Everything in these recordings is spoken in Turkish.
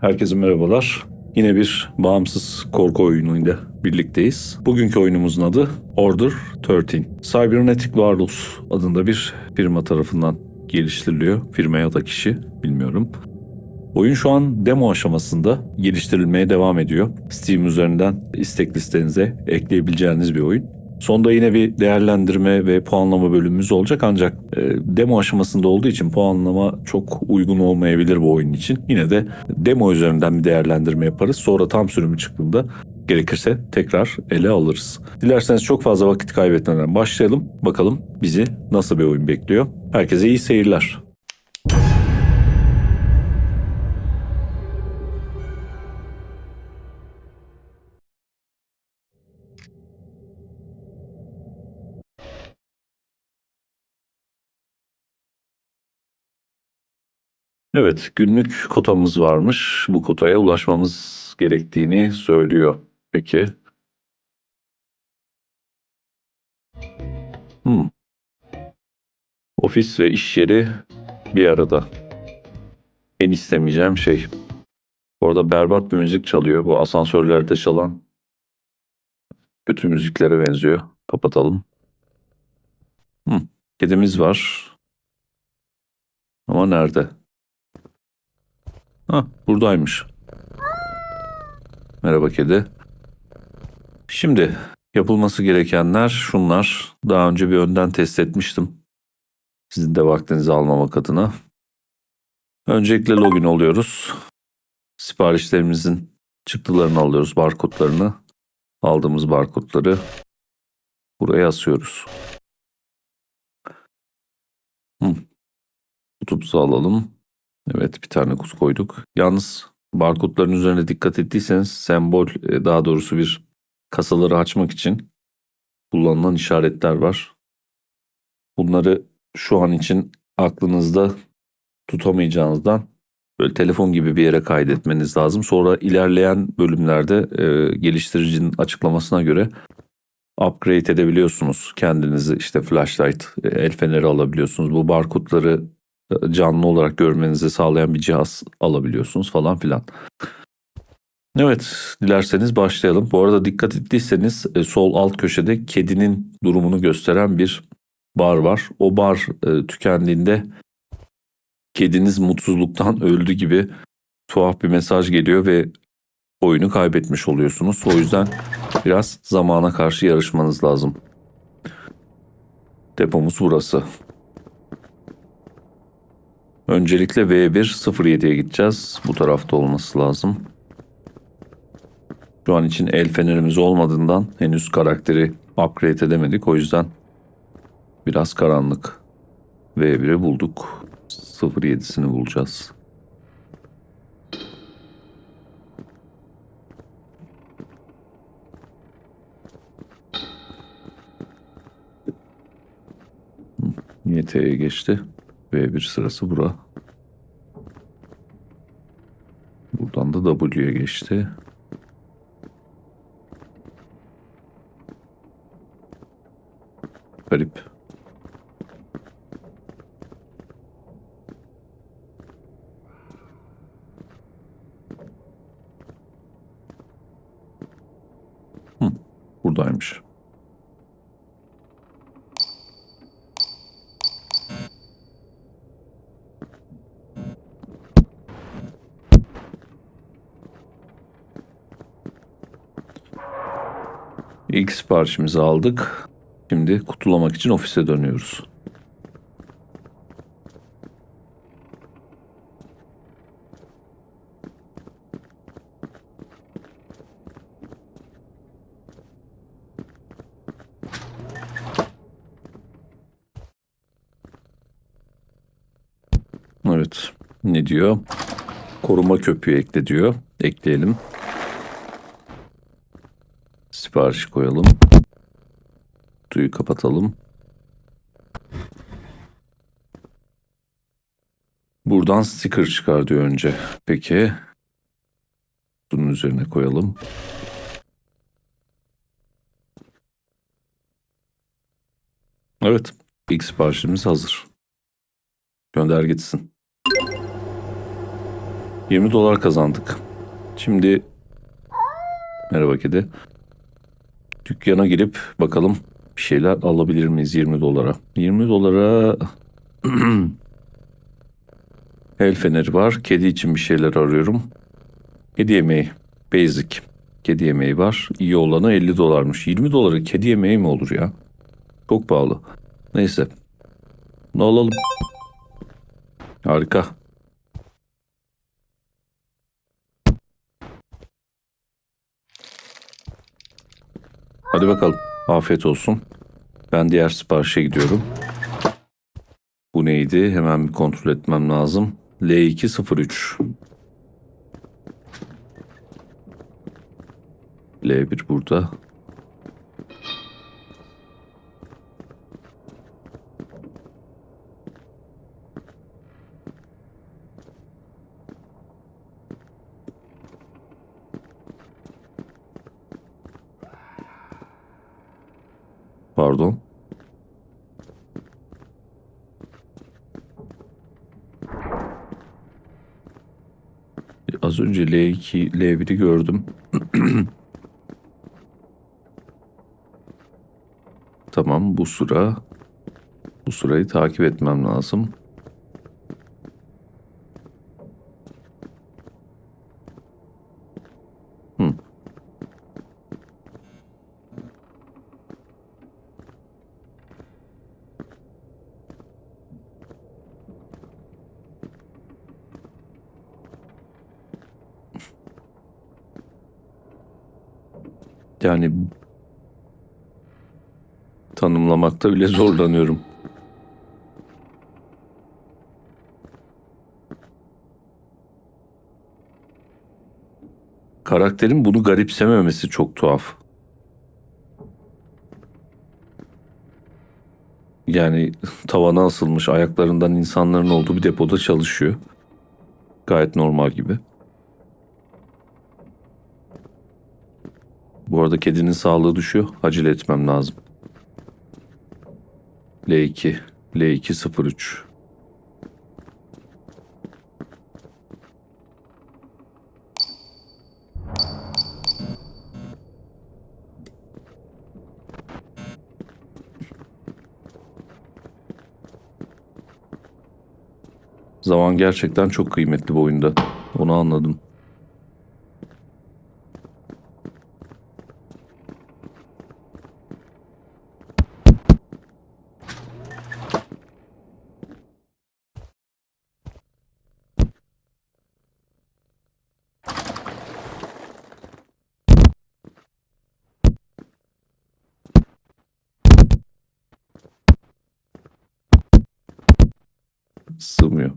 Herkese merhabalar. Yine bir bağımsız korku oyunuyla birlikteyiz. Bugünkü oyunumuzun adı Order 13. Cybernetic Warlords adında bir firma tarafından geliştiriliyor. Firma ya da kişi bilmiyorum. Oyun şu an demo aşamasında geliştirilmeye devam ediyor. Steam üzerinden istek listenize ekleyebileceğiniz bir oyun. Sonda yine bir değerlendirme ve puanlama bölümümüz olacak ancak e, demo aşamasında olduğu için puanlama çok uygun olmayabilir bu oyun için. Yine de demo üzerinden bir değerlendirme yaparız. Sonra tam sürümü çıktığında gerekirse tekrar ele alırız. Dilerseniz çok fazla vakit kaybetmeden başlayalım. Bakalım bizi nasıl bir oyun bekliyor. Herkese iyi seyirler. Evet, günlük kotamız varmış. Bu kotaya ulaşmamız gerektiğini söylüyor. Peki. Hmm. Ofis ve iş yeri bir arada. En istemeyeceğim şey. Orada berbat bir müzik çalıyor. Bu asansörlerde çalan kötü müziklere benziyor. Kapatalım. Hmm. Kedimiz var. Ama nerede? Ha, buradaymış. Merhaba kedi. Şimdi yapılması gerekenler şunlar. Daha önce bir önden test etmiştim. Sizin de vaktinizi almamak adına. Öncelikle login oluyoruz. Siparişlerimizin çıktılarını alıyoruz, barkodlarını. Aldığımız barkodları buraya asıyoruz. Hı. Kutumuzu alalım. Evet bir tane kutu koyduk. Yalnız barkodların üzerine dikkat ettiyseniz sembol e, daha doğrusu bir kasaları açmak için kullanılan işaretler var. Bunları şu an için aklınızda tutamayacağınızdan böyle telefon gibi bir yere kaydetmeniz lazım. Sonra ilerleyen bölümlerde e, geliştiricinin açıklamasına göre upgrade edebiliyorsunuz. Kendinizi işte flashlight, e, el feneri alabiliyorsunuz. Bu barkodları canlı olarak görmenizi sağlayan bir cihaz alabiliyorsunuz falan filan. Evet, dilerseniz başlayalım. Bu arada dikkat ettiyseniz e, sol alt köşede kedinin durumunu gösteren bir bar var. O bar e, tükendiğinde kediniz mutsuzluktan öldü gibi tuhaf bir mesaj geliyor ve oyunu kaybetmiş oluyorsunuz. O yüzden biraz zamana karşı yarışmanız lazım. Depomuz burası. Öncelikle V107'ye gideceğiz. Bu tarafta olması lazım. Şu an için el fenerimiz olmadığından henüz karakteri upgrade edemedik. O yüzden biraz karanlık. V1'i bulduk. 07'sini bulacağız. YT'ye geçti. V1 sırası bura. Buradan da W'ye geçti. Garip. Hı, buradaymış. İlk siparişimizi aldık. Şimdi kutulamak için ofise dönüyoruz. Evet. Ne diyor? Koruma köpüğü ekle diyor. Ekleyelim. Sipariş koyalım. Kutuyu kapatalım. Buradan sticker çıkar diyor önce. Peki. Bunun üzerine koyalım. Evet. İlk siparişimiz hazır. Gönder gitsin. 20 dolar kazandık. Şimdi merhaba kedi. Dükkana girip bakalım bir şeyler alabilir miyiz 20 dolara. 20 dolara el feneri var. Kedi için bir şeyler arıyorum. Kedi yemeği. Basic. Kedi yemeği var. İyi olanı 50 dolarmış. 20 dolara kedi yemeği mi olur ya? Çok pahalı. Neyse. Ne alalım? Harika. Hadi bakalım. Afiyet olsun. Ben diğer siparişe gidiyorum. Bu neydi? Hemen bir kontrol etmem lazım. L203. L1 burada. Pardon. Az önce L2, L1'i gördüm. tamam bu sıra. Bu sırayı takip etmem lazım. Hı. Yani tanımlamakta bile zorlanıyorum. Karakterin bunu garipsememesi çok tuhaf. Yani tavana asılmış ayaklarından insanların olduğu bir depoda çalışıyor. Gayet normal gibi. Arada kedinin sağlığı düşüyor. Acele etmem lazım. L2. L203. Zaman gerçekten çok kıymetli bu oyunda. Onu anladım. Sığmıyor.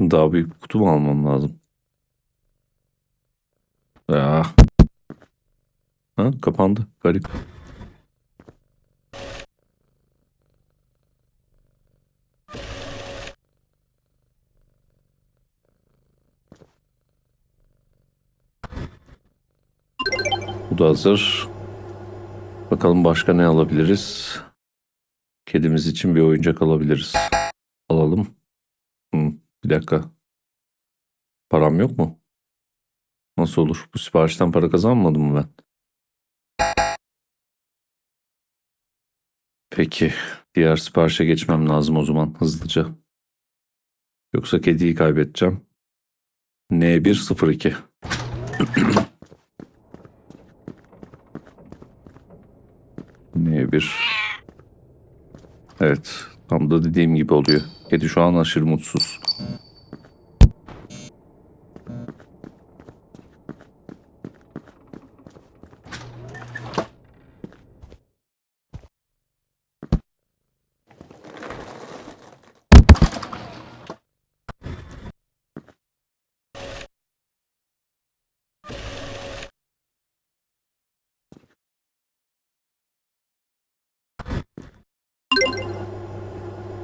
Daha büyük bir kutu mu almam lazım? Ya. Ha, kapandı. Garip. Bu da hazır. Bakalım başka ne alabiliriz? Kedimiz için bir oyuncak alabiliriz. Alalım. Hı, bir dakika. Param yok mu? Nasıl olur? Bu siparişten para kazanmadım mı ben? Peki. Diğer siparişe geçmem lazım o zaman hızlıca. Yoksa kediyi kaybedeceğim. N102. N1. Evet. Tam da dediğim gibi oluyor. Kedi şu an aşırı mutsuz.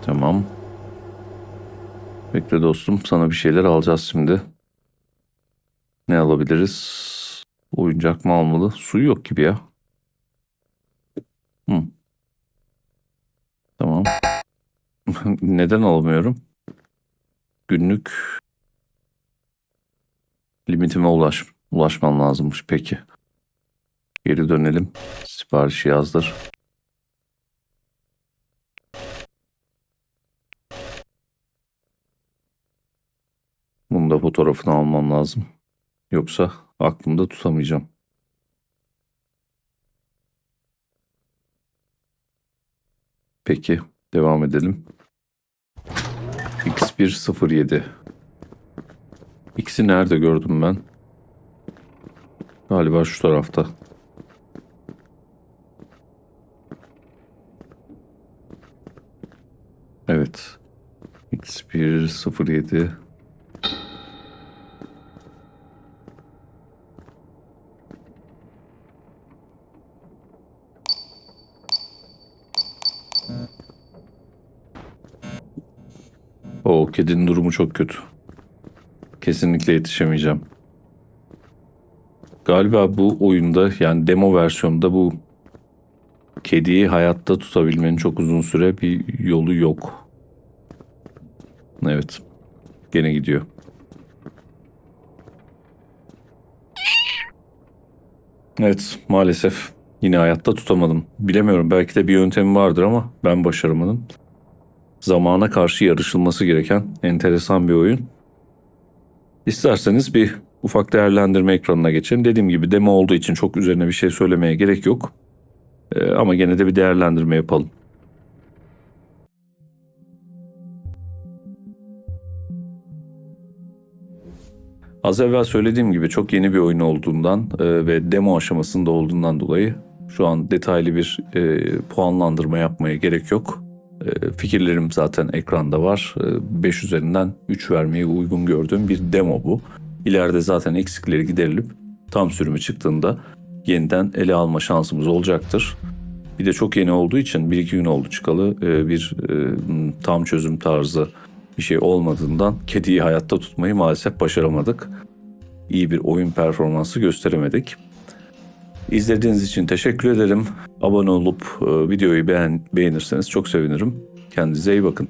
Tamam. Bekle dostum. Sana bir şeyler alacağız şimdi. Ne alabiliriz? Oyuncak mı almalı? Suyu yok gibi ya. Hı. Tamam. Neden alamıyorum? Günlük Limitime ulaş, ulaşmam lazımmış peki. Geri dönelim. Siparişi yazdır. Bunun da fotoğrafını almam lazım. Yoksa aklımda tutamayacağım. Peki devam edelim. X107 X'i nerede gördüm ben? Galiba şu tarafta. Evet. X107 kedinin durumu çok kötü. Kesinlikle yetişemeyeceğim. Galiba bu oyunda yani demo versiyonda bu kediyi hayatta tutabilmenin çok uzun süre bir yolu yok. Evet. Gene gidiyor. Evet maalesef yine hayatta tutamadım. Bilemiyorum belki de bir yöntemi vardır ama ben başaramadım. Zamana karşı yarışılması gereken enteresan bir oyun. İsterseniz bir ufak değerlendirme ekranına geçelim. Dediğim gibi demo olduğu için çok üzerine bir şey söylemeye gerek yok. Ee, ama gene de bir değerlendirme yapalım. Az evvel söylediğim gibi çok yeni bir oyun olduğundan e, ve demo aşamasında olduğundan dolayı şu an detaylı bir e, puanlandırma yapmaya gerek yok. E, fikirlerim zaten ekranda var. 5 üzerinden 3 vermeyi uygun gördüğüm bir demo bu. İleride zaten eksikleri giderilip tam sürümü çıktığında yeniden ele alma şansımız olacaktır. Bir de çok yeni olduğu için 1-2 gün oldu çıkalı e, bir e, tam çözüm tarzı bir şey olmadığından kediyi hayatta tutmayı maalesef başaramadık. İyi bir oyun performansı gösteremedik. İzlediğiniz için teşekkür ederim. Abone olup e, videoyu beğen, beğenirseniz çok sevinirim. Kendinize iyi bakın.